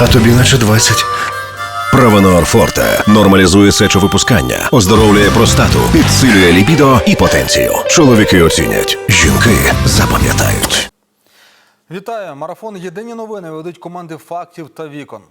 а тобі наче 20. Провенор Форте нормалізує сечовипускання, оздоровлює простату, підсилює лібідо і потенцію. Чоловіки оцінять, жінки запам'ятають. Вітаю! Марафон Єдині новини ведуть команди фактів та вікон.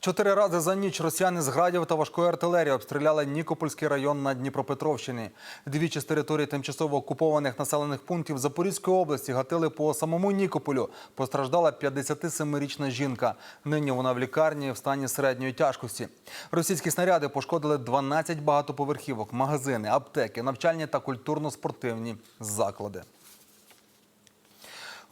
Чотири рази за ніч росіяни з градів та важкої артилерії обстріляли Нікопольський район на Дніпропетровщині. Двічі з території тимчасово окупованих населених пунктів Запорізької області гатили по самому Нікополю. Постраждала 57-річна жінка. Нині вона в лікарні в стані середньої тяжкості. Російські снаряди пошкодили 12 багатоповерхівок, магазини, аптеки, навчальні та культурно-спортивні заклади.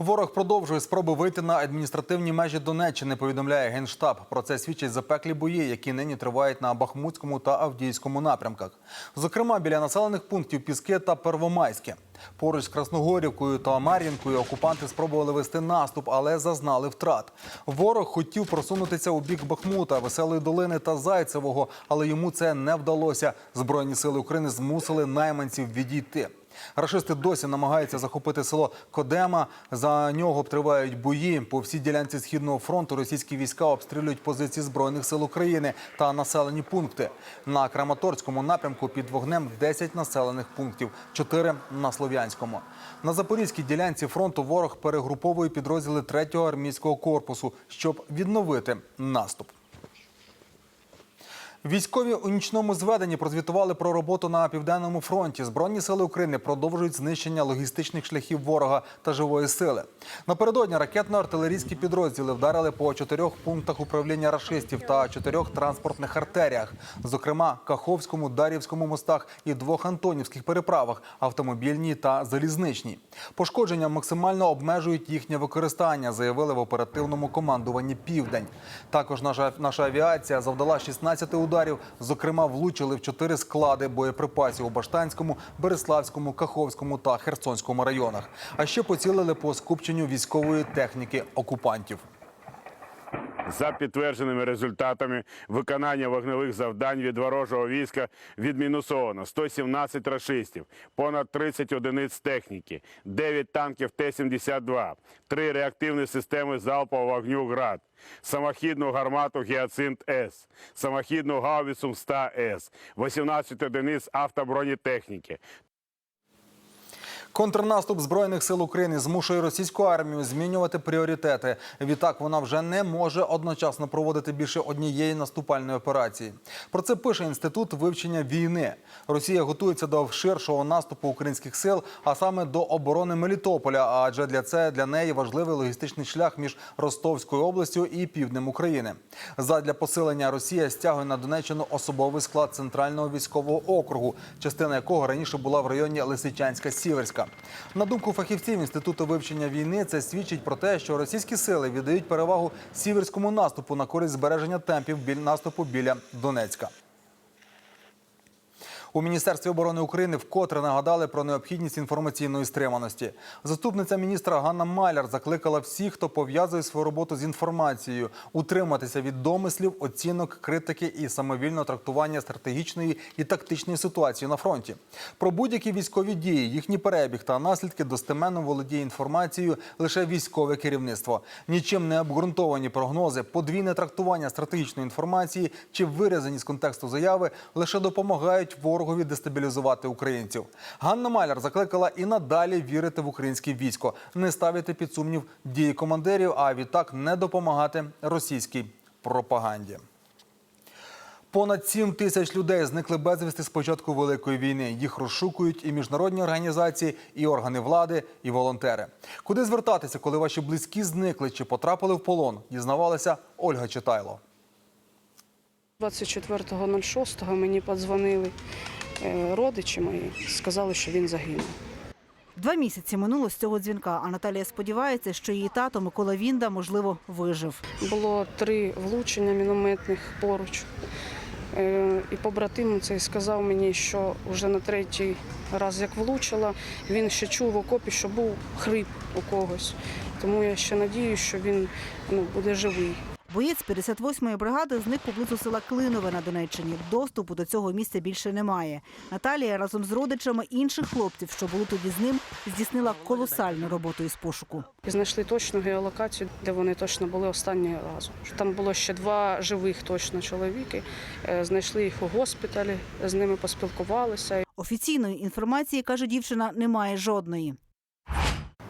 Ворог продовжує спроби вийти на адміністративні межі Донеччини. Повідомляє генштаб. Про це свідчать запеклі бої, які нині тривають на Бахмутському та Авдіївському напрямках. Зокрема, біля населених пунктів Піски та Первомайське. Поруч з Красногорівкою та Мар'їнкою окупанти спробували вести наступ, але зазнали втрат. Ворог хотів просунутися у бік Бахмута, Веселої долини та Зайцевого, але йому це не вдалося. Збройні сили України змусили найманців відійти. Рашисти досі намагаються захопити село Кодема. За нього тривають бої. По всій ділянці східного фронту російські війська обстрілюють позиції збройних сил України та населені пункти. На Краматорському напрямку під вогнем 10 населених пунктів, 4 на Слов'янському. На запорізькій ділянці фронту ворог перегруповує підрозділи 3-го армійського корпусу, щоб відновити наступ. Військові у нічному зведенні прозвітували про роботу на південному фронті. Збройні сили України продовжують знищення логістичних шляхів ворога та живої сили. Напередодні ракетно-артилерійські підрозділи вдарили по чотирьох пунктах управління рашистів та чотирьох транспортних артеріях, зокрема Каховському, Дар'ївському мостах і двох Антонівських переправах автомобільній та залізничній. Пошкодження максимально обмежують їхнє використання, заявили в оперативному командуванні Південь. Також наша наша авіація завдала 16 ударів. Зокрема, влучили в чотири склади боєприпасів у Баштанському, Береславському, Каховському та Херсонському районах. А ще поцілили по скупченню військової техніки окупантів. За підтвердженими результатами виконання вогневих завдань від ворожого війська відмінусовано 117 рашистів, понад 30 одиниць техніки, 9 танків Т-72, 3 реактивні системи залпового вогню «Град», самохідну гармату «Гіацинт-С», самохідну гаубицю «Ста-С», 18 одиниць автобронетехніки, Контрнаступ збройних сил України змушує російську армію змінювати пріоритети. Відтак вона вже не може одночасно проводити більше однієї наступальної операції. Про це пише інститут вивчення війни. Росія готується до ширшого наступу українських сил, а саме до оборони Мелітополя. Адже для це для неї важливий логістичний шлях між Ростовською областю і півднем України. Задля посилення Росія стягує на Донеччину особовий склад центрального військового округу, частина якого раніше була в районі Лисичанська Сіверська. На думку фахівців інституту вивчення війни, це свідчить про те, що російські сили віддають перевагу сіверському наступу на користь збереження темпів наступу біля Донецька. У міністерстві оборони України вкотре нагадали про необхідність інформаційної стриманості. Заступниця міністра Ганна Маляр закликала всіх, хто пов'язує свою роботу з інформацією, утриматися від домислів, оцінок, критики і самовільного трактування стратегічної і тактичної ситуації на фронті. Про будь-які військові дії, їхній перебіг та наслідки достеменно володіє інформацією лише військове керівництво. Нічим не обґрунтовані прогнози, подвійне трактування стратегічної інформації чи вирізані з контексту заяви лише допомагають ворогові дестабілізувати українців. Ганна Маляр закликала і надалі вірити в українське військо, не ставити під сумнів дії командирів, а відтак не допомагати російській пропаганді. Понад 7 тисяч людей зникли безвісти з початку великої війни. Їх розшукують і міжнародні організації, і органи влади, і волонтери. Куди звертатися, коли ваші близькі зникли чи потрапили в полон? Дізнавалася Ольга Читайло. 24.06 мені подзвонили родичі мої, сказали, що він загинув. Два місяці минуло з цього дзвінка, а Наталія сподівається, що її тато Микола Вінда, можливо, вижив. Було три влучення мінометних поруч. Е, І побратим цей сказав мені, що вже на третій раз, як влучила, він ще чув в окопі, що був хрип у когось. Тому я ще надію, що він ну, буде живий. Боєць 58-ї бригади зник поблизу села Клинове на Донеччині. Доступу до цього місця більше немає. Наталія разом з родичами інших хлопців, що були тоді з ним, здійснила колосальну роботу із пошуку. Знайшли точну геолокацію, де вони точно були останнього разу. Там було ще два живих точно чоловіки. Е, Знайшли їх у госпіталі, з ними поспілкувалися. Офіційної інформації, каже дівчина, немає жодної.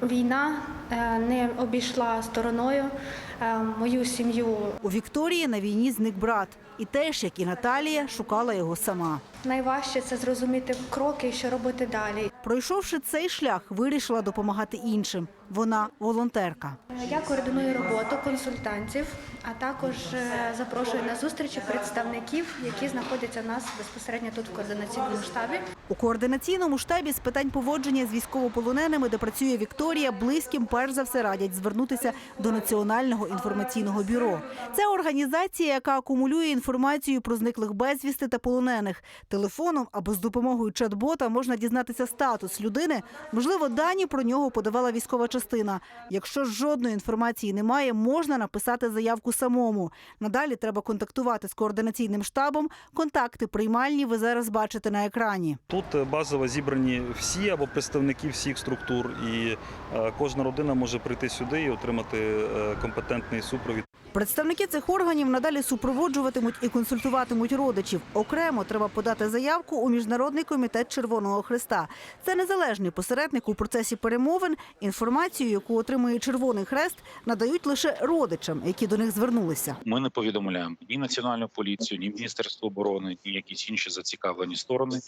Війна е, не обійшла стороною е, мою сім'ю. У Вікторії на війні зник брат. І теж, як і Наталія, шукала його сама. Найважче це зрозуміти кроки, що робити далі. Пройшовши цей шлях, вирішила допомагати іншим. Вона волонтерка. Я координую роботу консультантів, а також е, запрошую на зустрічі представників, які знаходяться у нас безпосередньо тут в координаційному штабі. У координаційному штабі з питань поводження з військовополоненими, де працює Вікторія, близьким перш за все радять звернутися до Національного інформаційного бюро. Це організація, яка акумулює інформацію про зниклих безвісти та полонених. Телефоном або з допомогою чат-бота можна дізнатися статус людини. Можливо, дані про нього подавала військова частина. Якщо жодної інформації немає, можна написати заявку самому. Надалі треба контактувати з координаційним штабом. Контакти приймальні ви зараз бачите на екрані. Тут е, базово зібрані всі або представники всіх структур, і е, кожна родина може прийти сюди і отримати е, компетентний супровід. Представники цих органів надалі супроводжуватимуть і консультуватимуть родичів. Окремо треба подати заявку у міжнародний комітет Червоного Христа. Це незалежний посередник у процесі перемовин. Інформацію, яку отримує Червоний Хрест, надають лише родичам, які до них звернулися. Ми не повідомляємо ні національну поліцію, ні міністерство оборони, ні якісь інші зацікавлені сторони.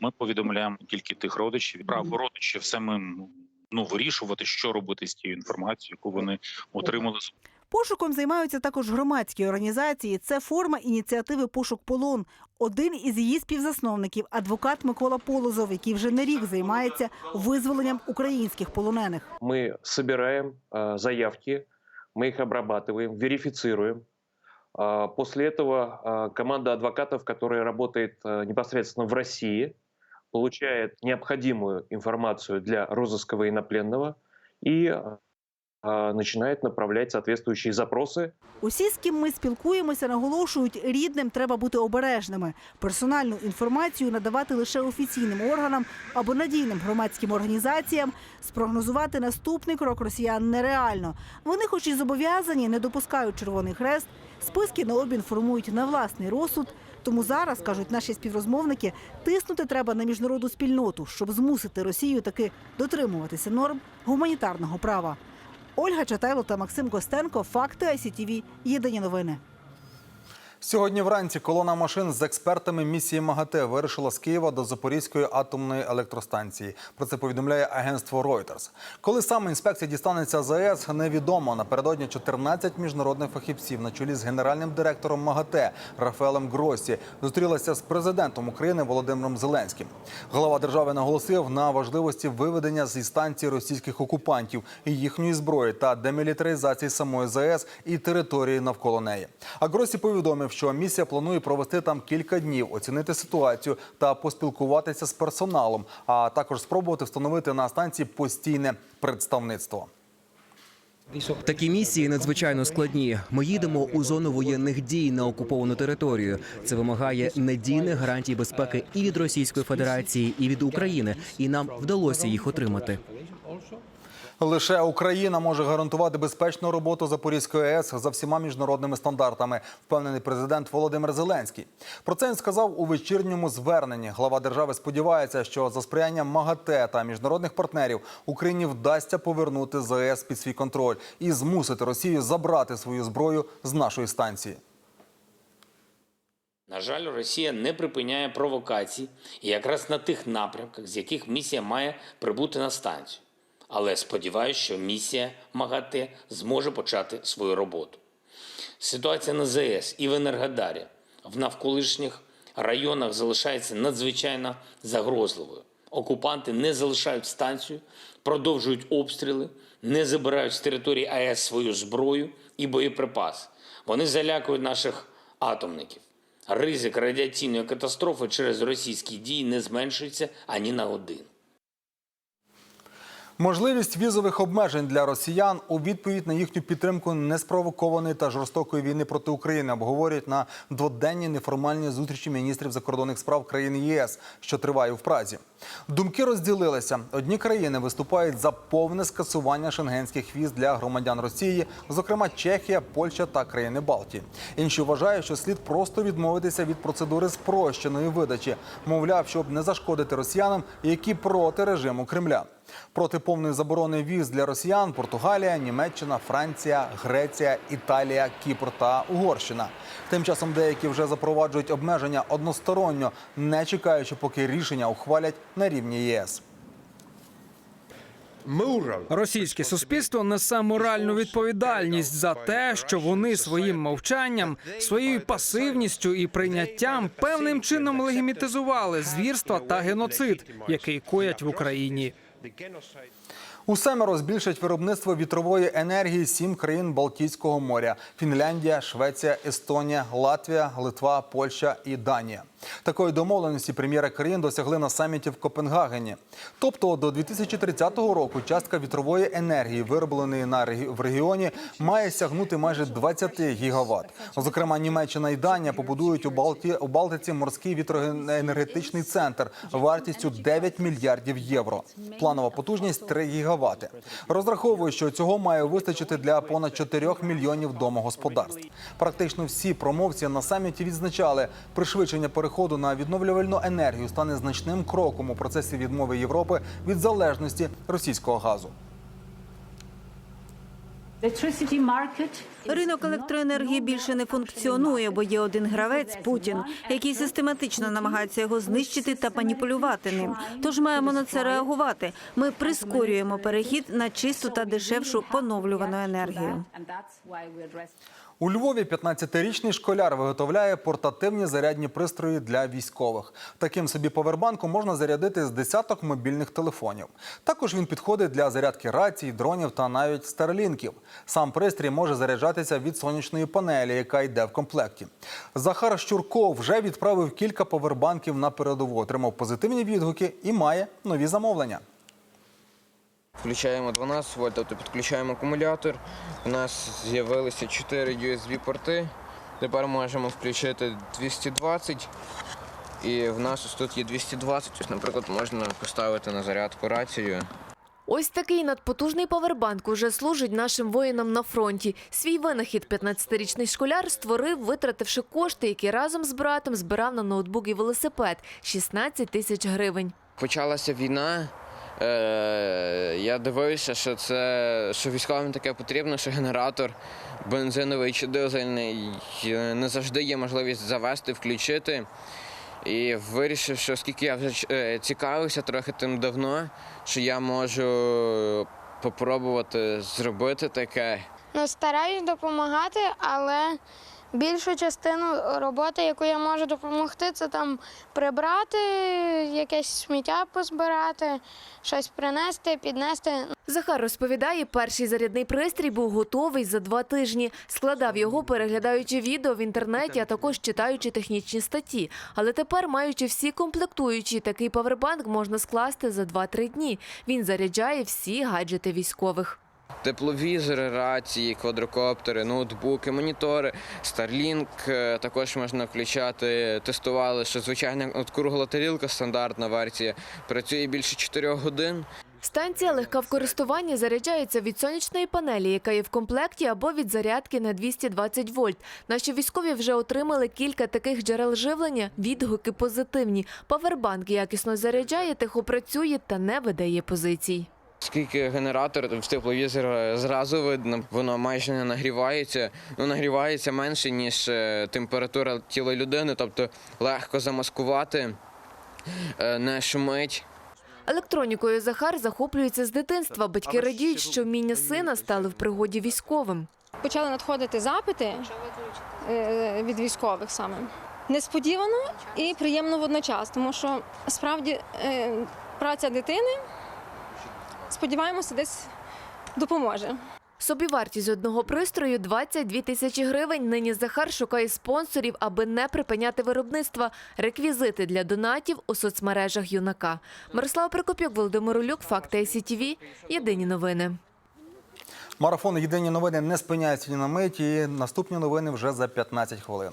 Ми повідомляємо тільки тих родичів. Право родичів самим ну вирішувати, що робити з тією інформацією, яку вони отримали Пошуком займаються також громадські організації. Це форма ініціативи Пошук полон. Один із її співзасновників адвокат Микола Полозов, який вже не рік займається визволенням українських полонених. мы собираем э, заявки, мы их обрабатываем, верифицируем. А, После этого а, команда адвокатов, которая работает а, непосредственно в России, получает необходимую информацию для розыска военнопленного и а, начинает направлять соответствующие запросы Усі, з ким ми спілкуємося, наголошують, рідним треба бути обережними. Персональну інформацію надавати лише офіційним органам або надійним громадським організаціям. Спрогнозувати наступний крок росіян нереально. Вони, хоч і зобов'язані, не допускають Червоний Хрест. Списки на обмін формують на власний розсуд. Тому зараз кажуть наші співрозмовники, тиснути треба на міжнародну спільноту, щоб змусити Росію таки дотримуватися норм гуманітарного права. Ольга Чатайло та Максим Костенко. Факти ICTV. Єдині новини. Сьогодні вранці колона машин з експертами місії МАГАТЕ вирушила з Києва до Запорізької атомної електростанції. Про це повідомляє агентство Reuters. Коли саме інспекція дістанеться ЗАЕС, невідомо. Напередодні 14 міжнародних фахівців на чолі з генеральним директором МАГАТЕ Рафаелем Гросі зустрілися з президентом України Володимиром Зеленським. Глава держави наголосив на важливості виведення зі станції російських окупантів і їхньої зброї та демілітаризації самої ЗАЕС і території навколо неї. А Гросі повідомив, що місія планує провести там кілька днів, оцінити ситуацію та поспілкуватися з персоналом, а також спробувати встановити на станції постійне представництво. Такі місії надзвичайно складні. Ми їдемо у зону воєнних дій на окуповану територію. Це вимагає надійних гарантій безпеки і від Російської Федерації, і від України. І нам вдалося їх отримати. Лише Україна може гарантувати безпечну роботу Запорізької АЕС за всіма міжнародними стандартами, впевнений президент Володимир Зеленський. Про це він сказав у вечірньому зверненні. Глава держави сподівається, що за сприянням МАГАТЕ та міжнародних партнерів Україні вдасться повернути ЗАЕС під свій контроль і змусити Росію забрати свою зброю з нашої станції. На жаль, Росія не припиняє провокацій якраз на тих напрямках, з яких місія має прибути на станцію. Але сподіваюся, що місія МАГАТЕ зможе почати свою роботу. Ситуація на ЗАЕС і в Енергодарі в навколишніх районах залишається надзвичайно загрозливою. Окупанти не залишають станцію, продовжують обстріли, не забирають з території АЕС свою зброю і боєприпаси. Вони залякують наших атомників. Ризик радіаційної катастрофи через російські дії не зменшується ані на годину. Можливість візових обмежень для росіян у відповідь на їхню підтримку неспровокованої та жорстокої війни проти України обговорюють на дводенній неформальній зустрічі міністрів закордонних справ країн ЄС, що триває в Празі. Думки розділилися. Одні країни виступають за повне скасування шенгенських віз для громадян Росії, зокрема Чехія, Польща та країни Балтії. Інші вважають, що слід просто відмовитися від процедури спрощеної видачі, мовляв, щоб не зашкодити росіянам, які проти режиму Кремля. Проти повної заборони віз для росіян Португалія, Німеччина, Франція, Греція, Італія, Кіпр та Угорщина. Тим часом деякі вже запроваджують обмеження односторонньо, не чекаючи, поки рішення ухвалять на рівні ЄС. Російське суспільство несе моральну відповідальність за те, що вони своїм мовчанням, своєю пасивністю і прийняттям певним чином легімітизували звірства та геноцид, який коять в Україні. У семеро збільшать виробництво вітрової енергії сім країн Балтійського моря: Фінляндія, Швеція, Естонія, Латвія, Литва, Польща і Данія. Такої домовленості прем'єри країн досягли на саміті в Копенгагені. Тобто до 2030 року частка вітрової енергії, виробленої на в регіоні, має сягнути майже 20 гігават. Зокрема, Німеччина і Данія побудують у Балті у Балтиці морський вітроенергетичний центр вартістю 9 мільярдів євро. Планова потужність 3 гігавати. Розраховують, що цього має вистачити для понад 4 мільйонів домогосподарств. Практично всі промовці на саміті відзначали, пришвидшення переходу на відновлювальну енергію стане значним кроком у процесі відмови Європи від залежності російського газу. Ринок електроенергії більше не функціонує, бо є один гравець Путін, який систематично намагається його знищити та маніпулювати ним. Тож маємо на це реагувати. Ми прискорюємо перехід на чисту та дешевшу поновлювану енергію. У Львові 15-річний школяр виготовляє портативні зарядні пристрої для військових. Таким собі повербанком можна зарядити з десяток мобільних телефонів. Також він підходить для зарядки рацій, дронів та навіть старлінків. Сам пристрій може заряджатися від сонячної панелі, яка йде в комплекті. Захар Щурков вже відправив кілька повербанків на передову, отримав позитивні відгуки і має нові замовлення. Включаємо 12 вольт, тобто підключаємо акумулятор. У нас з'явилися 4 USB-порти. Тепер можемо включити 220. І в нас ось тут є 220. Ось, наприклад, можна поставити на зарядку рацію. Ось такий надпотужний павербанк уже служить нашим воїнам на фронті. Свій винахід 15-річний школяр створив, витративши кошти, які разом з братом збирав на ноутбук і велосипед 16 тисяч гривень. Почалася війна. Е, я дивився, що це що військовим таке потрібно, що генератор бензиновий чи дизельний е, не завжди є можливість завести, включити. І вирішив, що оскільки я вже е, цікавився трохи тим давно, що я можу попробувати зробити таке. Ну, стараюсь допомагати, але більшу частину роботи, яку я можу допомогти, це там прибрати, якесь сміття позбирати, щось принести, піднести. Захар розповідає, перший зарядний пристрій був готовий за два тижні. Складав його, переглядаючи відео в інтернеті, а також читаючи технічні статті. Але тепер, маючи всі комплектуючі, такий павербанк можна скласти за 2-3 дні. Він заряджає всі гаджети військових. Тепловізори, рації, квадрокоптери, ноутбуки, монітори, Starlink е, також можна включати. Тестували, що звичайна кругла тарілка, стандартна версія, працює більше 4 годин. Станція легка в користуванні заряджається від сонячної панелі, яка є в комплекті, або від зарядки на 220 вольт. Наші військові вже отримали кілька таких джерел живлення. Відгуки позитивні. Павербанк якісно заряджає, тихо працює та не видає позицій. Оскільки генератор в тепловізор зразу видно, воно майже не нагрівається. Ну, нагрівається менше, ніж е, температура тіла людини, тобто легко замаскувати, е, не шумить. Електронікою Захар захоплюється з дитинства. Батьки радіють, що вміння сина стали в пригоді військовим. Почали надходити запити е, від військових саме. Несподівано і приємно водночас, тому що справді е, праця дитини, сподіваємося, десь допоможе. Собівартість одного пристрою 22 тисячі гривень. Нині Захар шукає спонсорів, аби не припиняти виробництва. Реквізити для донатів у соцмережах юнака. Мирослава Прикопюк, Володимир Улюк, Факти СІТВ. Єдині новини. Марафон Єдині новини не спиняється ні на миті. Наступні новини вже за 15 хвилин.